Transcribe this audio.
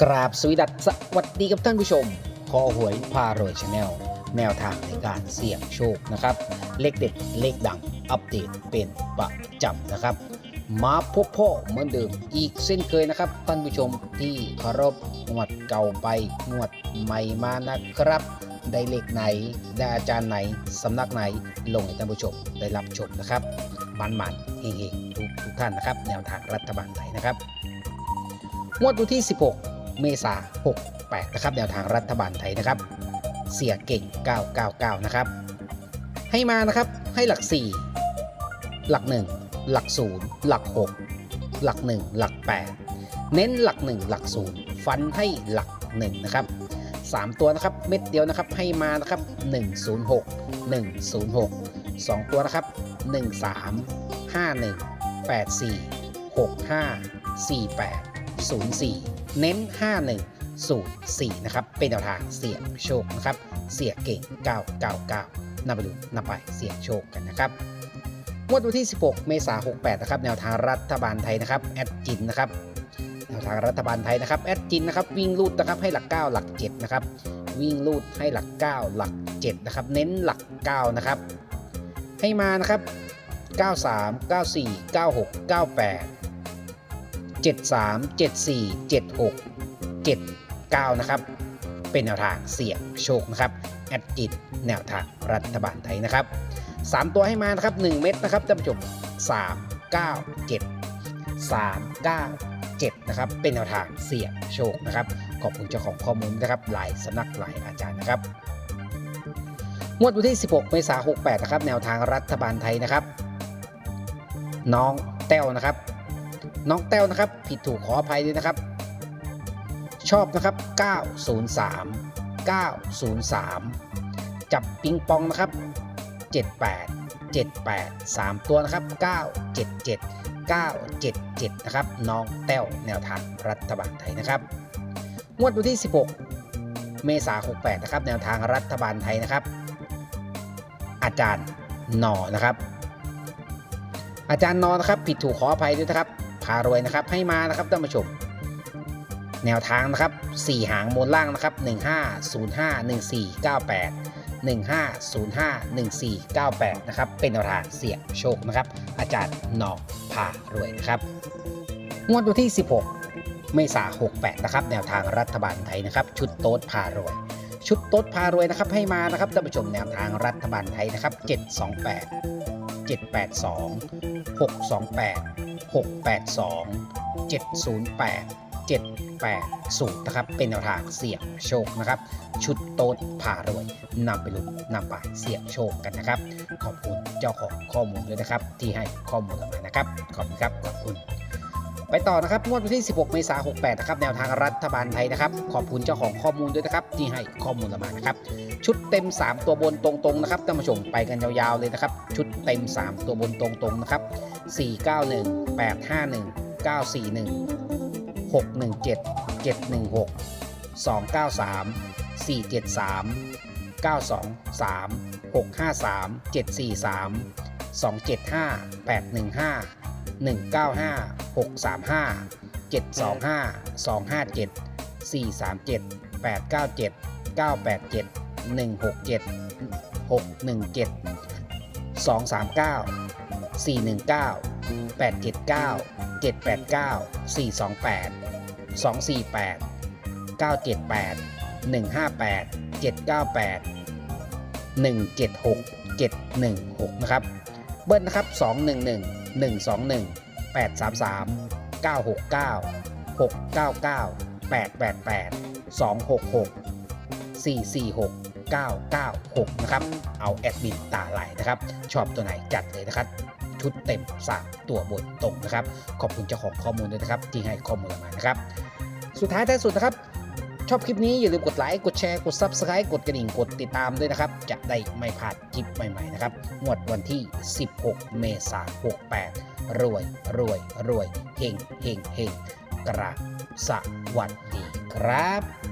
กราบสวีดัสสวัสดีกับท่านผู้ชม คอหวยพารวยชาแนลแนวทางในการเสี่ยงโชคนะครับ เลขเด็ดเลขดังอัปเดตเป็นประจำนะครับ มาพบพ่อเหมือนเดิมอีกเส้นเคยนะครับ ท่านผู้ชมที่เคารพงวดเก่าไปงวดใหม่มานะครับ ได้เลขไหน ได้อาจารย์ไหน สำนักไหนลงให้ท่านผู้ชมได้รับชมนะครับมันมันๆเฮงๆทุกทุกท่านนะครับ แนวทางรัฐบาลไทยนะครับงวดวันที่ 16 เมษา68นะครับแนวทางรัฐบาลไทยนะครับ เสียเก่ง 999 นะครับ ให้มานะครับให้หลัก 4 หลัก 1 หลัก 0 หลัก 6 หลัก 1 หลัก 8 เน้นหลัก 1 หลัก 0 ฟันให้หลัก 1 นะครับ 3 ตัวนะครับเม็ดเดียวนะครับให้มานะครับ 106 106 2 ตัวนะครับ 13 51 84 65 48 04 เน้น 51 04 นะครับ เป็นแนวทางเสี่ยงโชคนะครับ เสี่ยเก่ง 999นำไปดูนำไปเสี่ยงโชคกันนะครับงวดวันที่ 16 เมษายน 68 นะครับ แนวทางรัฐบาลไทยนะครับ แอดจินนะครับ แนวทางรัฐบาลไทยนะครับ แอดจินนะครับ วิ่งลูดนะครับ ให้หลัก 9 หลัก 7 นะครับ วิ่งลูดให้หลัก 9 หลัก 7 นะครับ เน้นหลัก 9 นะครับ ให้มานะครับ 93 94 96 98 73 74 76 79 นะครับ เป็นแนวทางเสี่ยงโชคนะครับแอดจิตแนวทางรัฐบาลไทยนะครับ 3 ตัวให้มานะครับ 1 เม็ดนะครับท่านผู้ชม3 9 7 3 9 7 นะครับ เป็นแนวทางเสี่ยงโชคนะครับ ขอบคุณเจ้าของข้อมูลนะครับ หลายสำนักหลายอาจารย์นะครับ งวดวันที่ 16 เมษายน 68 นะครับ แนวทางรัฐบาลไทยนะครับ น้องแต้วนะครับ น้องแต้วนะครับ ผิดถูกขออภัยด้วยนะครับ ชอบนะครับ 903 903 จับปิงปองนะครับ 78 78 3 ตัวนะครับ 977 977 นะครับ น้องแต้วแนวทางรัฐบาลไทยนะครับ งวดวันที่ 16 เมษายน 68 นะครับ แนวทางรัฐบาลไทยนะครับ อาจารย์หนอนะครับ อาจารย์นอนะครับ ผิดถูกขออภัยด้วยนะครับ พารวยนะครับให้มานะครับท่านผู้ชม แนวทางนะครับ4หางมูลล่างนะครับ15051498 15051498 นะครับ เป็นแนวทางเสี่ยงโชคนะครับ อาจารย์นอพารวยนะครับ งวดวันที่ 16 เมษายน68 นะครับ แนวทางรัฐบาลไทยนะครับ ชุดโต๊ดพารวย ชุดโต๊ดพารวยนะครับให้มานะครับท่านผู้ชมแนวทางรัฐบาลไทยนะครับ 728 782 628 682 708 780นะครับ เป็นแนวทางเสี่ยงโชคนะครับ ชุดโต๊ดผ่ารวยนำไปลุ้นนำไปเสี่ยงโชคกันนะครับ ขอบคุณเจ้าของข้อมูลด้วยนะครับ ที่ให้ข้อมูลเรามานะครับ ขอบคุณครับ ขอบคุณ ไปต่อนะครับงวดวันที่ 16 เมษายน 68 นะครับ แนวทางรัฐบาลไทยนะครับ ขอบคุณเจ้าของข้อมูลด้วยนะครับ ที่ให้ข้อมูลเรามานะครับ ชุดเต็ม 3 ตัวบนตรงๆนะครับท่านผู้ชมไปกันยาวๆเลยนะครับ ชุดเต็ม 3 ตัวบนตรงๆนะครับ 491 851 941 617 716 293 473 923 653 743 275 815 195 635 725 257 437 897 987 167 617 239 419 879 789 428 248 978 158 798 176 716 นะครับ เบิ้ลนะครับ 211 121 833 969 699 888 266 446 996 นะครับ เอาแอดมินตาไหลนะครับ ชอบตัวไหนจัดเลยนะครับ ชุดเต็ม 3 ตัวบนตรงนะครับ ขอบคุณเจ้าของข้อมูลด้วยนะครับ ที่ให้ข้อมูลมานะครับ สุดท้ายท้ายสุดนะครับ ชอบคลิปนี้อย่าลืมกดไลค์กดแชร์กด Subscribe กดกระดิ่งกดติดตามด้วยนะครับ จะได้ไม่พลาดคลิปใหม่ๆนะครับงวดวันที่ 16 เมษายน 68 รวยรวยรวยเฮงเฮงเฮงกราบสวัสดีครับ